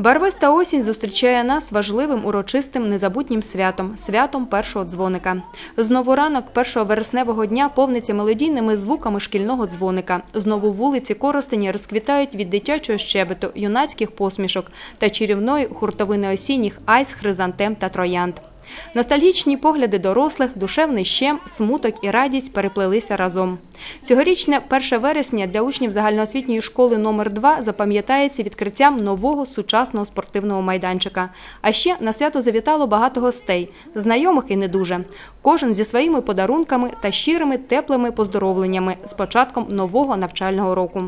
Барвиста осінь зустрічає нас важливим урочистим незабутнім святом святом першого дзвоника. Знову ранок першого вересневого дня повниться мелодійними звуками шкільного дзвоника. Знову вулиці Коростені розквітають від дитячого щебету, юнацьких посмішок та чарівної хуртовини осінніх айс, хризантем та троянд. Ностальгічні погляди дорослих, душевний щем, смуток і радість переплелися разом. Цьогорічне 1 вересня для учнів загальноосвітньої школи номер 2 запам'ятається відкриттям нового сучасного спортивного майданчика. А ще на свято завітало багато гостей, знайомих і не дуже. Кожен зі своїми подарунками та щирими теплими поздоровленнями з початком нового навчального року.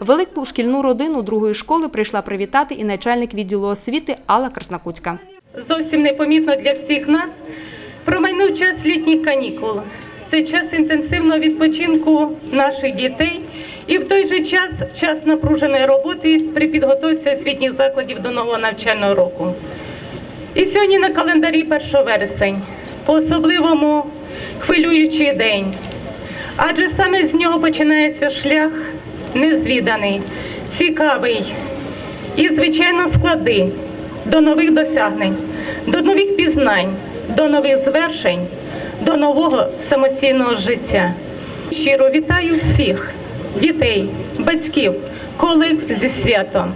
Велику шкільну родину другої школи прийшла привітати і начальник відділу освіти Алла Краснокутська. Зовсім непомітно для всіх нас промайнув час літніх канікул. Це час інтенсивного відпочинку наших дітей і в той же час час напруженої роботи при підготовці освітніх закладів до нового навчального року. І сьогодні на календарі 1 вересень, по-особливому хвилюючий день. Адже саме з нього починається шлях незвіданий, цікавий і, звичайно, склади до нових досягнень, до нових пізнань, до нових звершень, до нового самостійного життя. Щиро вітаю всіх дітей, батьків, колег зі святом,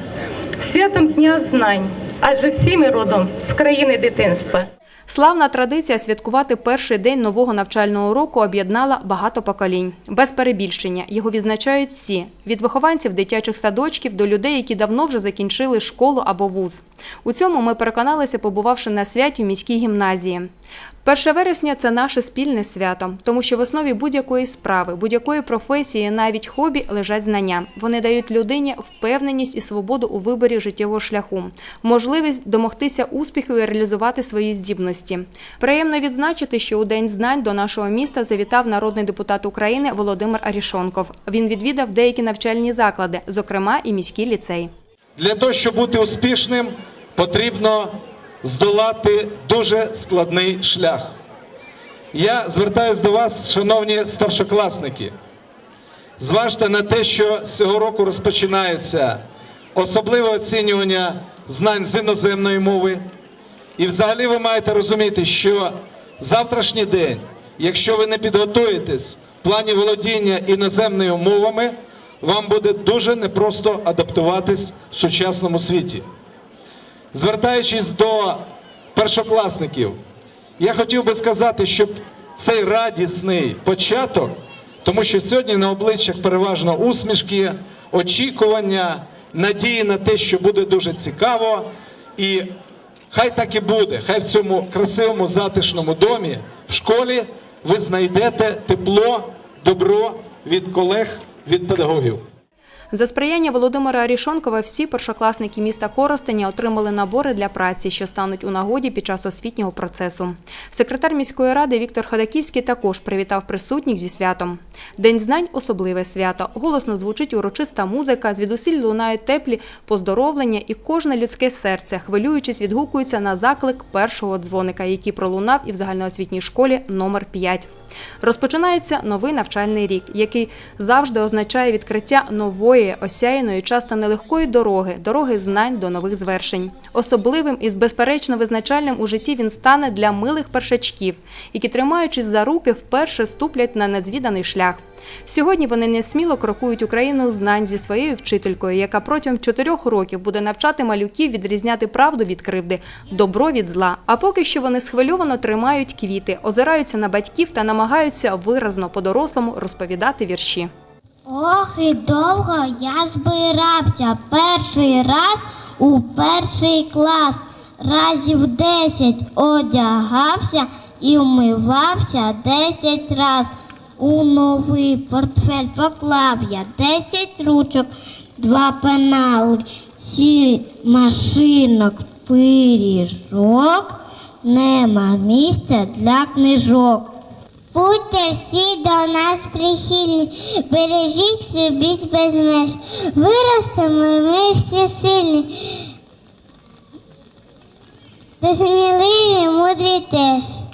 святом Дня знань, адже всі ми родом з країни дитинства. Славна традиція святкувати перший день нового навчального року об'єднала багато поколінь. Без перебільшення його відзначають всі від вихованців дитячих садочків до людей, які давно вже закінчили школу або вуз. У цьому ми переконалися, побувавши на святі в міській гімназії. 1 вересня це наше спільне свято, тому що в основі будь-якої справи, будь-якої професії, навіть хобі лежать знання. Вони дають людині впевненість і свободу у виборі життєвого шляху, можливість домогтися успіху і реалізувати свої здібності. Приємно відзначити, що у День знань до нашого міста завітав народний депутат України Володимир Арішонков. Він відвідав деякі навчальні заклади, зокрема і міський ліцей. Для того, щоб бути успішним, потрібно здолати дуже складний шлях. Я звертаюся до вас, шановні старшокласники. Зважте на те, що з цього року розпочинається особливе оцінювання знань з іноземної мови. І взагалі ви маєте розуміти, що завтрашній день, якщо ви не підготуєтесь в плані володіння іноземними мовами, вам буде дуже непросто адаптуватись в сучасному світі. Звертаючись до першокласників, я хотів би сказати, щоб цей радісний початок, тому що сьогодні на обличчях переважно усмішки, очікування, надії на те, що буде дуже цікаво, і хай так і буде, хай в цьому красивому затишному домі в школі ви знайдете тепло, добро від колег, від педагогів. За сприяння Володимира Арішонкова всі першокласники міста Коростеня отримали набори для праці, що стануть у нагоді під час освітнього процесу. Секретар міської ради Віктор Ходаківський також привітав присутніх зі святом. День знань особливе свято. Голосно звучить урочиста музика, звідусіль лунають теплі поздоровлення, і кожне людське серце, хвилюючись, відгукується на заклик першого дзвоника, який пролунав і в загальноосвітній школі номер 5. Розпочинається новий навчальний рік, який завжди означає відкриття нової, осяяної, часто нелегкої дороги, дороги знань до нових звершень. Особливим і безперечно визначальним у житті він стане для милих першачків, які, тримаючись за руки, вперше ступлять на незвіданий шлях. Сьогодні вони несміло крокують Україну знань зі своєю вчителькою, яка протягом чотирьох років буде навчати малюків відрізняти правду від кривди, добро від зла. А поки що вони схвильовано тримають квіти, озираються на батьків та намагаються виразно по-дорослому розповідати вірші. Ох, і довго я збирався перший раз у перший клас. Разів десять одягався і вмивався десять раз. У новий портфель поклав я десять ручок, два пенали, сім машинок, пиріжок. Нема місця для книжок. Будьте всі до нас прихильні, бережіть, любіть без меж. Виростемо ми всі сильні. Та сміливі, мудрі теж.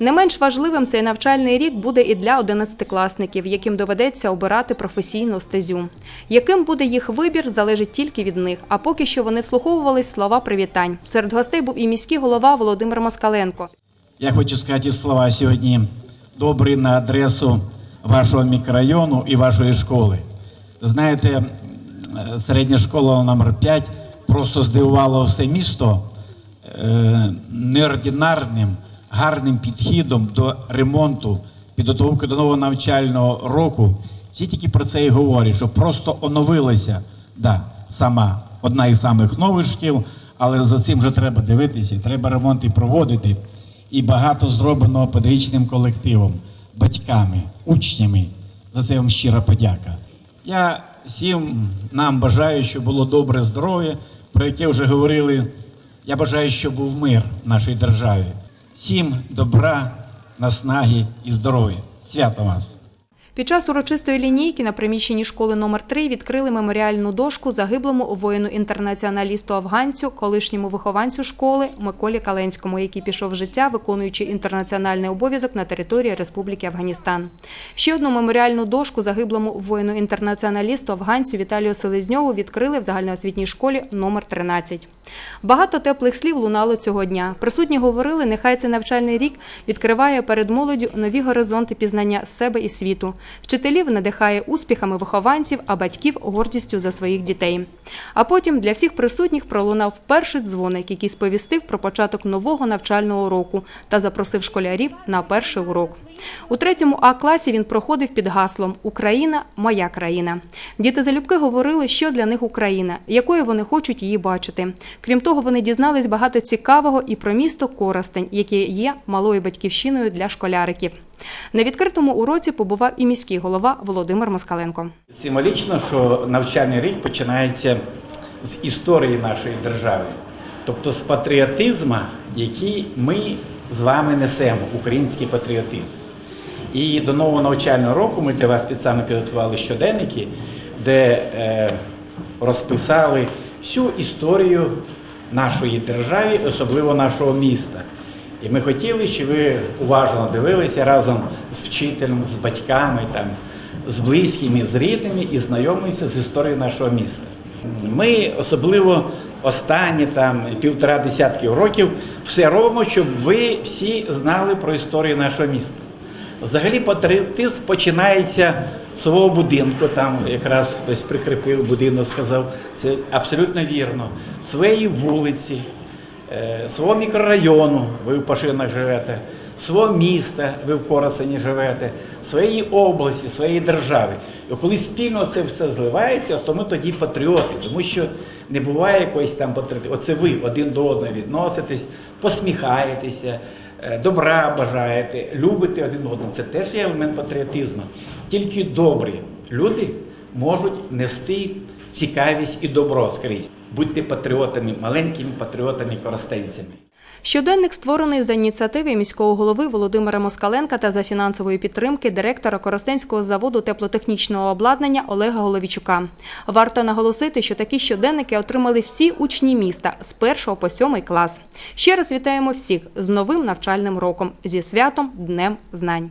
Не менш важливим цей навчальний рік буде і для одинадцятикласників, яким доведеться обирати професійну стезю. Яким буде їх вибір, залежить тільки від них. А поки що вони вслуховувались слова привітань. Серед гостей був і міський голова Володимир Москаленко. Я хочу сказати слова сьогодні добрі на адресу вашого мікрорайону і вашої школи. Знаєте, середня школа номер 5 просто здивувала все місто е, неординарним, гарним підходом до ремонту, підготовки до нового навчального року. Всі тільки про це і говорять, що просто оновилася да, сама одна із самих нових шкіл, але за цим вже треба дивитися, треба ремонт і проводити. І багато зроблено педагогічним колективом, батьками, учнями. За це вам щира подяка. Я всім нам бажаю, щоб було добре здоров'я, про яке вже говорили. Я бажаю, щоб був мир в нашій державі. Всім добра, наснаги і здоров'я. Свято вас! Під час урочистої лінійки на приміщенні школи номер 3 відкрили меморіальну дошку загиблому воїну-інтернаціоналісту афганцю, колишньому вихованцю школи Миколі Каленському, який пішов в життя, виконуючи інтернаціональний обов'язок на території Республіки Афганістан. Ще одну меморіальну дошку загиблому воїну-інтернаціоналісту афганцю Віталію Селезньову відкрили в загальноосвітній школі номер 13. Багато теплих слів лунало цього дня. Присутні говорили, нехай цей навчальний рік відкриває перед молоддю нові горизонти пізнання себе і світу. Вчителів надихає успіхами вихованців, а батьків гордістю за своїх дітей. А потім для всіх присутніх пролунав перший дзвоник, який сповістив про початок нового навчального року та запросив школярів на перший урок. У третьому А класі він проходив під гаслом Україна моя країна. Діти залюбки говорили, що для них Україна, якою вони хочуть її бачити. Крім того, вони дізнались багато цікавого і про місто Коростень, яке є малою батьківщиною для школяриків. На відкритому уроці побував і міський голова Володимир Москаленко. Символічно, що навчальний рік починається з історії нашої держави, тобто з патріотизму, який ми з вами несемо, український патріотизм. І до нового навчального року ми для вас спеціально підготували щоденники, де е, розписали всю історію нашої держави, особливо нашого міста. І ми хотіли, щоб ви уважно дивилися разом з вчителем, з батьками, там, з близькими, з рідними і знайомилися з історією нашого міста. Ми особливо останні там півтора десятки років все робимо, щоб ви всі знали про історію нашого міста. Взагалі патріотизм починається з свого будинку, там якраз хтось прикріпив будинок, сказав, це абсолютно вірно. Своєї вулиці, свого мікрорайону, ви в Пашинах живете, свого міста, ви в Коросені живете, своєї області, своєї держави. І коли спільно це все зливається, то ми тоді патріоти, тому що не буває якоїсь там патріоти. Оце ви один до одного відноситесь, посміхаєтеся, е, добра бажаєте, любите один одного. Це теж є елемент патріотизму. Тільки добрі люди можуть нести цікавість і добро скрізь. Будьте патріотами, маленькими патріотами-коростенцями. Щоденник створений за ініціативи міського голови Володимира Москаленка та за фінансової підтримки директора Коростенського заводу теплотехнічного обладнання Олега Головічука. Варто наголосити, що такі щоденники отримали всі учні міста з 1 по 7 клас. Ще раз вітаємо всіх з новим навчальним роком зі святом Днем знань.